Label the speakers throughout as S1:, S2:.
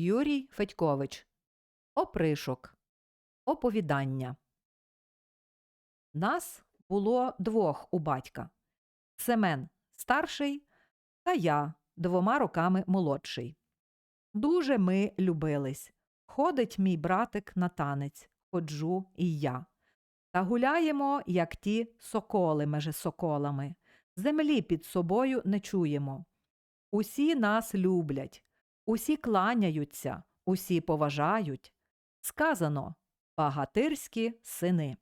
S1: Юрій Федькович. Опришок. Оповідання. Нас було двох у батька. Семен старший та я двома роками молодший. Дуже ми любились. Ходить мій братик на танець, ходжу і я. Та гуляємо, як ті соколи меже соколами. Землі під собою не чуємо. Усі нас люблять, усі кланяються, усі поважають. Сказано багатирські сини.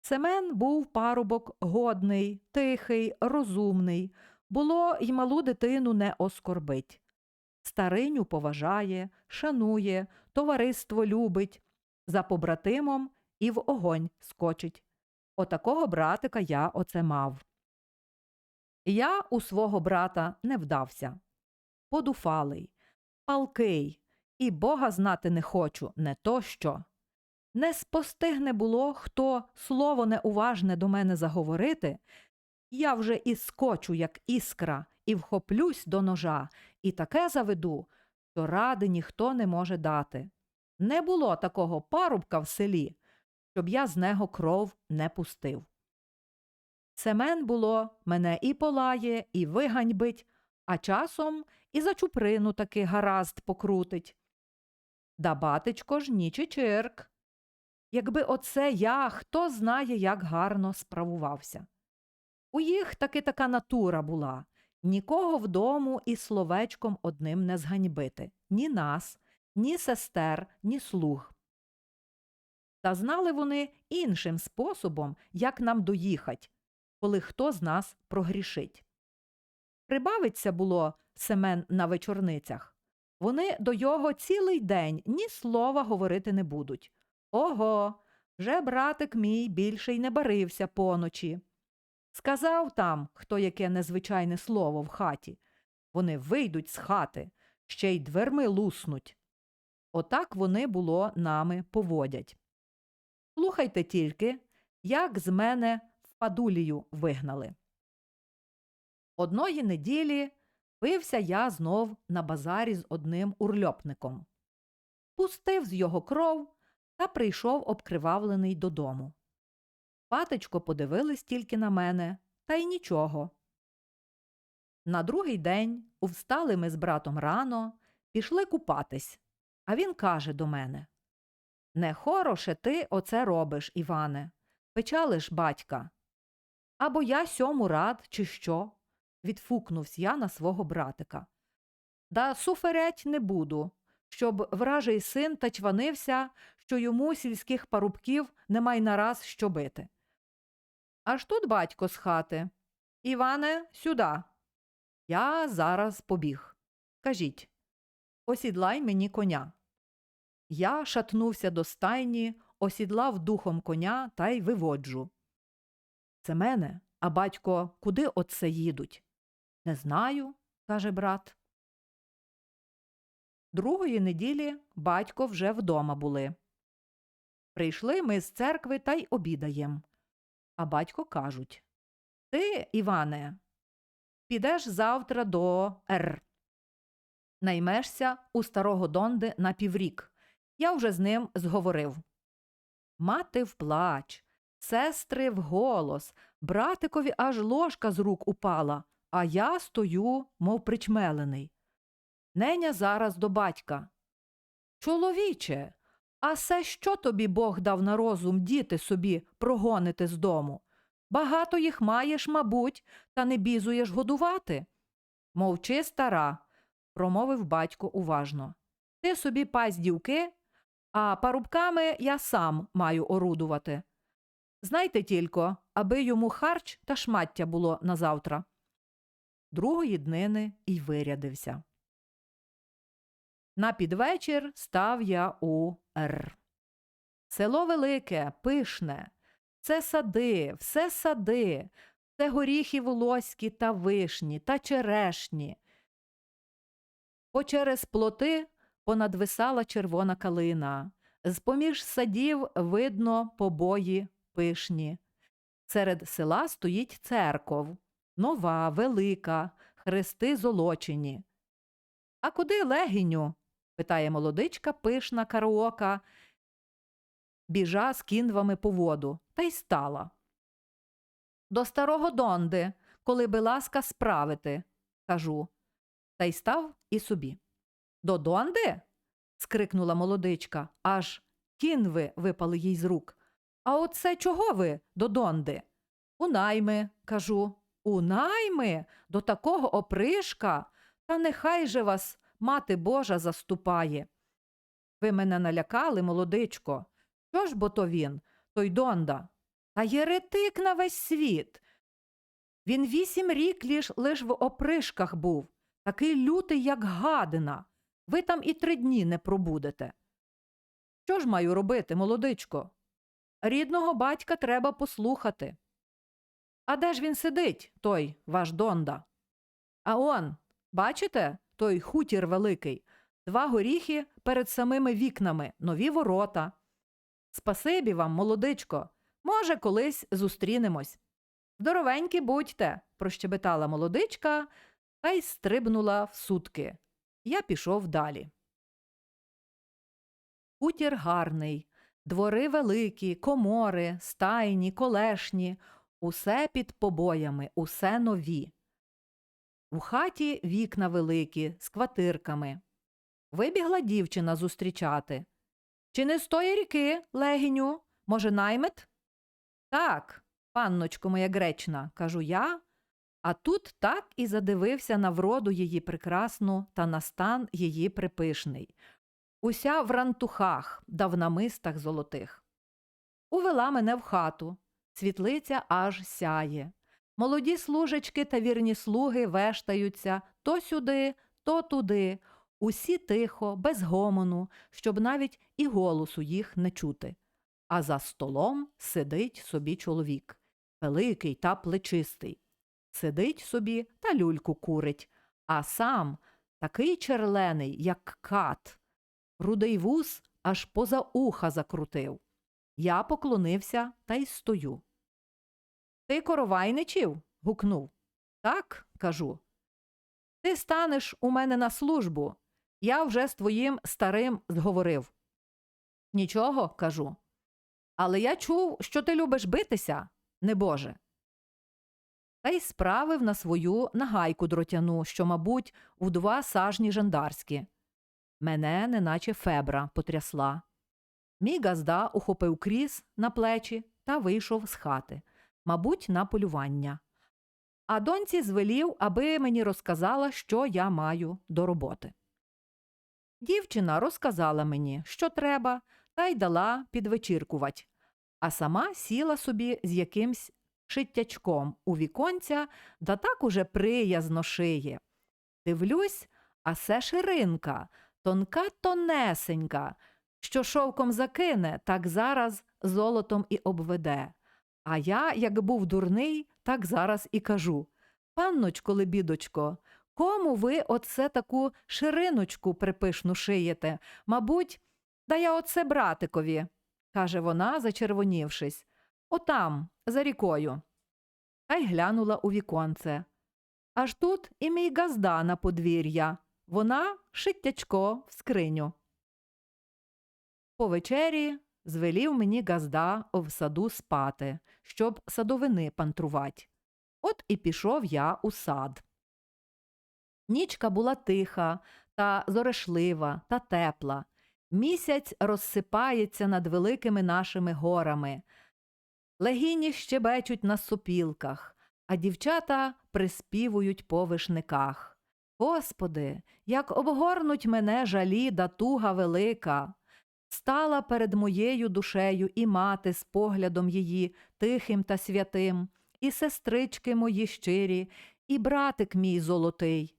S1: Семен був парубок годний, тихий, розумний, було й малу дитину не оскорбить. Стариню поважає, шанує, товариство любить, за побратимом і в огонь скочить. Отакого братика я оце мав. Я у свого брата не вдався. Подуфалий, палкий, і Бога знати не хочу, не то що. Не спостигне було, хто слово неуважне до мене заговорити, я вже і скочу, як іскра, і вхоплюсь до ножа, і таке заведу, що ради ніхто не може дати. Не було такого парубка в селі, щоб я з нього кров не пустив. Семен було мене і полає, і виганьбить, а часом і за чуприну таки гаразд покрутить. Да батечко ж ні чирк. Якби оце я, хто знає, як гарно справувався. У їх таки така натура була нікого вдому і словечком одним не зганьбити ні нас, ні сестер, ні слуг. Та знали вони іншим способом, як нам доїхать, коли хто з нас прогрішить. Прибавиться було Семен на вечорницях. Вони до його цілий день ні слова говорити не будуть. Ого, вже братик мій більше й не барився поночі. Сказав там, хто яке незвичайне слово в хаті. Вони вийдуть з хати, ще й дверми луснуть. Отак вони було нами поводять. Слухайте тільки, як з мене в падулію вигнали. Одної неділі пився я знов на базарі з одним урльопником. Пустив з його кров та прийшов обкривавлений додому. Патечко подивились тільки на мене, та й нічого. На другий день увстали ми з братом рано, пішли купатись, а він каже до мене Не хороше ти оце робиш, Іване, печалиш батька. Або я сьому рад, чи що? Відфукнувся я на свого братика. Да суферять не буду, щоб вражий син тачванився, що йому сільських парубків немає нараз що бити. Аж тут батько з хати. Іване, сюди. Я зараз побіг. Кажіть, осідлай мені коня. Я шатнувся до стайні, осідлав духом коня та й виводжу. Це мене, а батько куди оце їдуть? Не знаю, каже брат. Другої неділі батько вже вдома були. Прийшли ми з церкви та й обідаєм. А батько кажуть Ти, Іване, підеш завтра до Р. Наймешся у старого Донди на піврік. Я вже з ним зговорив. Мати вплач, сестри вголос, братикові аж ложка з рук упала, а я стою, мов причмелений. Неня зараз до батька. Чоловіче, а се що тобі Бог дав на розум діти собі прогонити з дому? Багато їх маєш, мабуть, та не бізуєш годувати. Мовчи, стара, промовив батько уважно. Ти собі пась дівки, а парубками я сам маю орудувати. Знайте тільки, аби йому харч та шмаття було назавтра. Другої днини й вирядився. На підвечір став я у Р. Село велике, пишне, це сади, все сади, це горіхи волоські та вишні та черешні. Почерез плоти понадвисала червона калина, з поміж садів видно побої пишні. Серед села стоїть церков, нова, велика, хрести золочені. А куди легіню? питає молодичка пишна караока, біжа з кінвами по воду, та й стала. До старого Донди, коли би ласка справити, кажу, та й став і собі. До Донди? скрикнула молодичка, аж кінви випали їй з рук. А оце чого ви до Донди? У найми, кажу. У найми? До такого опришка? Та нехай же вас мати Божа заступає. Ви мене налякали, молодичко. Що ж бо то він, той Донда? Та єретик на весь світ. Він вісім рік лиш, лиш в опришках був, такий лютий, як гадина. Ви там і три дні не пробудете. Що ж маю робити, молодичко? Рідного батька треба послухати. А де ж він сидить, той ваш Донда? А он, бачите, той хутір великий, два горіхи перед самими вікнами, нові ворота. Спасибі вам, молодичко. Може, колись зустрінемось. Здоровенькі будьте, прощебетала молодичка та й стрибнула в сутки. Я пішов далі. Хутір гарний, двори великі, комори, стайні, колешні, усе під побоями, усе нові. У хаті вікна великі, з квартирками. Вибігла дівчина зустрічати. Чи не з тої ріки, легіню? Може, наймет? Так, панночко моя гречна, кажу я, а тут так і задивився на вроду її прекрасну та на стан її припишний. Уся в рантухах да в намистах золотих. Увела мене в хату. Світлиця аж сяє. Молоді служечки та вірні слуги вештаються то сюди, то туди. Усі тихо, без гомону, щоб навіть і голосу їх не чути. А за столом сидить собі чоловік, великий та плечистий. Сидить собі та люльку курить, а сам такий черлений, як кат. Рудий вус аж поза уха закрутив. Я поклонився та й стою. Ти коровайничів? гукнув. Так, кажу. Ти станеш у мене на службу. Я вже з твоїм старим зговорив. Нічого, кажу. Але я чув, що ти любиш битися, небоже. Та й справив на свою нагайку дротяну, що, мабуть, у два сажні жандарські. Мене неначе фебра потрясла. Мій газда ухопив кріс на плечі та вийшов з хати, мабуть, на полювання. А доньці звелів, аби мені розказала, що я маю до роботи. Дівчина розказала мені, що треба, та й дала підвечіркувать, а сама сіла собі з якимсь шиттячком у віконця, да так уже приязно шиє. Дивлюсь, а се ширинка, тонка тонесенька, що шовком закине, так зараз золотом і обведе. А я, як був дурний, так зараз і кажу Панночко, лебідочко, кому ви оце таку шириночку припишну шиєте? Мабуть, да я оце братикові, каже вона, зачервонівшись. Отам, за рікою. Та й глянула у віконце. Аж тут і мій газда на подвір'я. Вона шиттячко в скриню. По вечері звелів мені газда в саду спати, щоб садовини пантрувать. От і пішов я у сад. Нічка була тиха та зорешлива та тепла. Місяць розсипається над великими нашими горами. Легіні щебечуть на сопілках, а дівчата приспівують по вишниках. Господи, як обгорнуть мене жалі да туга велика. Стала перед моєю душею і мати з поглядом її тихим та святим, і сестрички мої щирі, і братик мій золотий.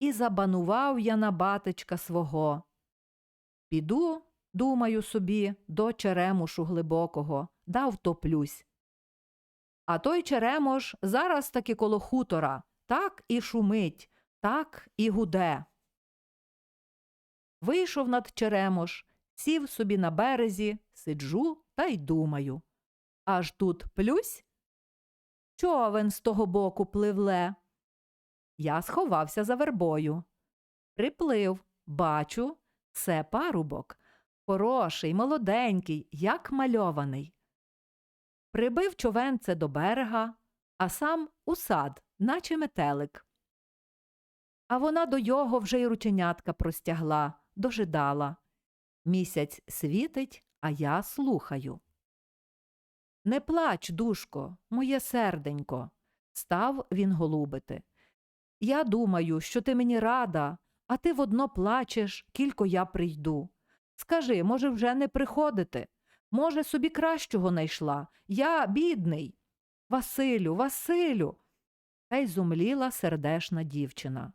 S1: І забанував я на батечка свого. Піду, думаю собі, до черемушу глибокого, да втоплюсь. А той черемош зараз таки коло хутора, так і шумить, так і гуде. Вийшов над черемош, сів собі на березі, сиджу та й думаю. Аж тут плюсь. Човен з того боку пливле. Я сховався за вербою. Приплив, бачу, Це парубок, хороший, молоденький, як мальований. Прибив човенце до берега, а сам у сад, наче метелик. А вона до його вже й рученятка простягла, дожидала. Місяць світить, а я слухаю. Не плач, душко, моє серденько, став він голубити. Я думаю, що ти мені рада, а ти водно плачеш, кілько я прийду. Скажи, може, вже не приходити? Може, собі кращого найшла? Я бідний. Василю, Василю. Та й зумліла сердешна дівчина.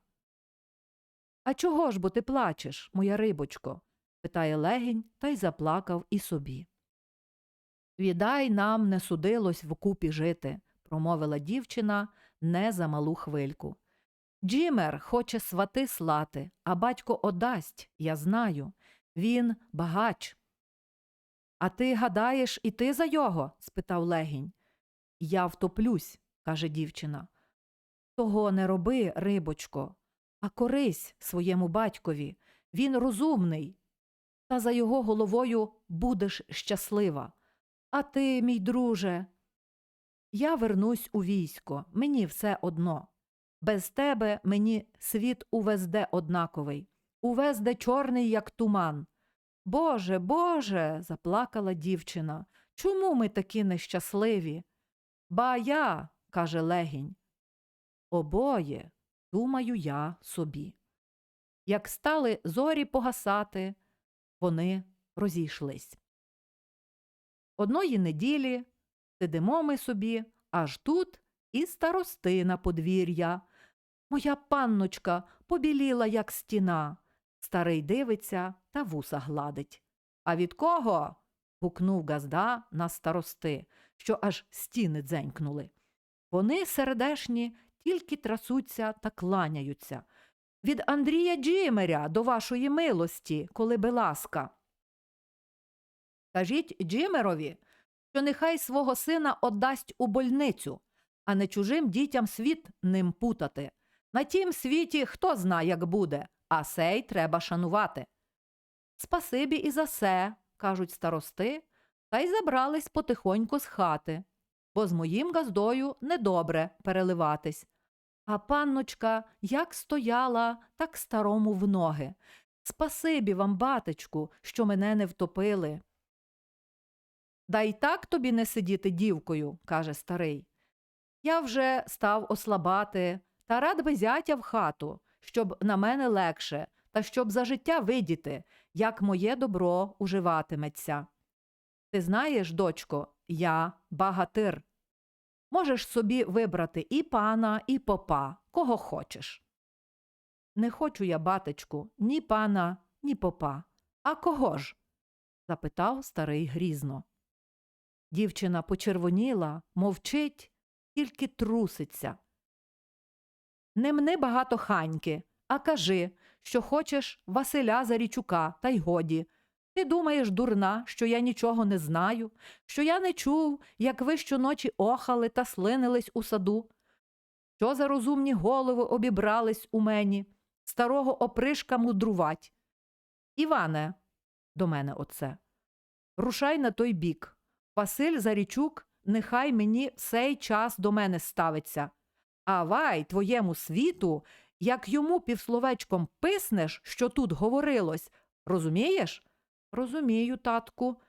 S1: А чого ж бо ти плачеш, моя рибочко? Питає легінь та й заплакав і собі. Віддай нам не судилось вкупі жити, промовила дівчина не за малу хвильку. Джімер хоче свати слати, а батько одасть, я знаю. Він багач. А ти гадаєш, і ти за його? спитав легінь. Я втоплюсь, каже дівчина. Того не роби, рибочко, а корись своєму батькові. Він розумний. Та за його головою будеш щаслива. А ти, мій друже, я вернусь у військо, мені все одно. Без тебе мені світ увезде однаковий, увезде чорний, як туман. Боже, Боже, заплакала дівчина. Чому ми такі нещасливі? Ба я, каже легінь. Обоє, думаю я собі. Як стали зорі погасати, вони розійшлись. Одної неділі сидимо ми собі, аж тут і старостина подвір'я. Моя панночка побіліла, як стіна. Старий дивиться та вуса гладить. А від кого? гукнув газда на старости, що аж стіни дзенькнули. Вони сердешні, тільки трасуться та кланяються. Від Андрія Джимеря до вашої милості, коли би ласка. Кажіть Джимерові, що нехай свого сина отдасть у больницю, а не чужим дітям світ ним путати. На тім світі хто зна, як буде, а сей треба шанувати. Спасибі і за се, кажуть старости, та й забрались потихоньку з хати, бо з моїм газдою недобре переливатись. А панночка як стояла, так старому в ноги. Спасибі вам, батечку, що мене не втопили. Да й так тобі не сидіти дівкою, каже старий. Я вже став ослабати, та рад би зятя в хату, щоб на мене легше, та щоб за життя видіти, як моє добро уживатиметься. Ти знаєш, дочко, я багатир. Можеш собі вибрати і пана, і попа, кого хочеш. Не хочу я, батечку, ні пана, ні попа. А кого ж? запитав старий грізно. Дівчина почервоніла, мовчить, тільки труситься. Не мни багато ханьки, а кажи, що хочеш Василя Зарічука, та й годі. Ти думаєш, дурна, що я нічого не знаю, що я не чув, як ви щоночі охали та слинились у саду? Що за розумні голови обібрались у мені, старого опришка мудрувать? Іване, до мене оце, рушай на той бік. Василь Зарічук нехай мені сей час до мене ставиться. А вай твоєму світу, як йому півсловечком писнеш, що тут говорилось, розумієш? Розумію, татку.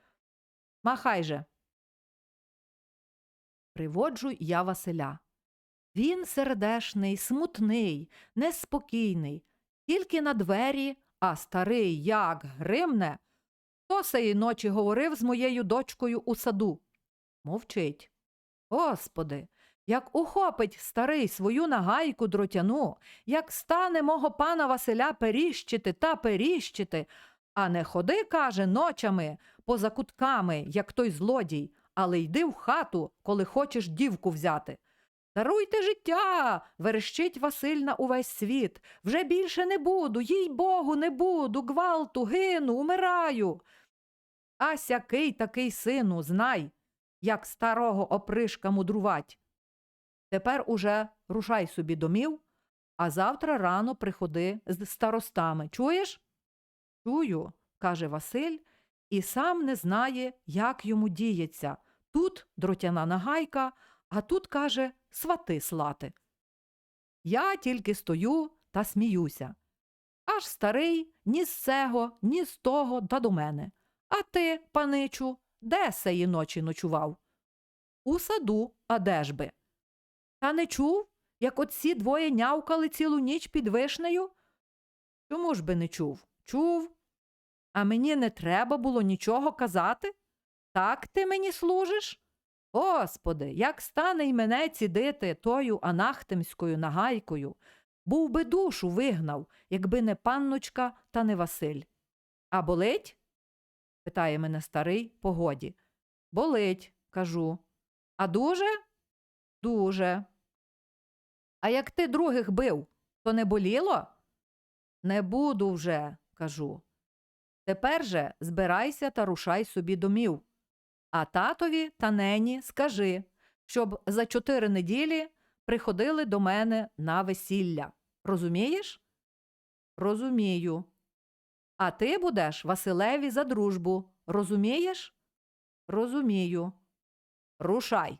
S1: Махай же. Приводжу я Василя. Він сердешний, смутний, неспокійний, тільки на двері, а старий як гримне. Хто сеї ночі говорив з моєю дочкою у саду? Мовчить. Господи, як ухопить старий свою нагайку дротяну, як стане мого пана Василя періщити та періщити, а не ходи, каже, ночами, поза кутками, як той злодій, але йди в хату, коли хочеш дівку взяти. Даруйте життя, верещить Василь на увесь світ. Вже більше не буду, їй богу, не буду, гвалту, гину, умираю. А сякий такий сину, знай, як старого опришка мудрувать. Тепер уже рушай собі домів, а завтра рано приходи з старостами. Чуєш? Чую, каже Василь, і сам не знає, як йому діється. Тут дротяна нагайка, а тут, каже, свати слати. Я тільки стою та сміюся. Аж старий ні з цего, ні з того та до мене. А ти, паничу, де сеї ночі ночував? У саду, а де ж би? Та не чув, як оці двоє нявкали цілу ніч під вишнею? Чому ж би не чув? Чув. А мені не треба було нічого казати? Так ти мені служиш? Господи, як стане й мене цідити тою анахтемською нагайкою, був би душу вигнав, якби не панночка та не Василь. А болить? питає мене старий по годі. Болить, кажу. А дуже? Дуже. А як ти других бив, то не боліло? Не буду вже, кажу. Тепер же збирайся та рушай собі домів. А татові та нені скажи, щоб за чотири неділі приходили до мене на весілля. Розумієш? Розумію. А ти будеш Василеві за дружбу. Розумієш? Розумію. Рушай.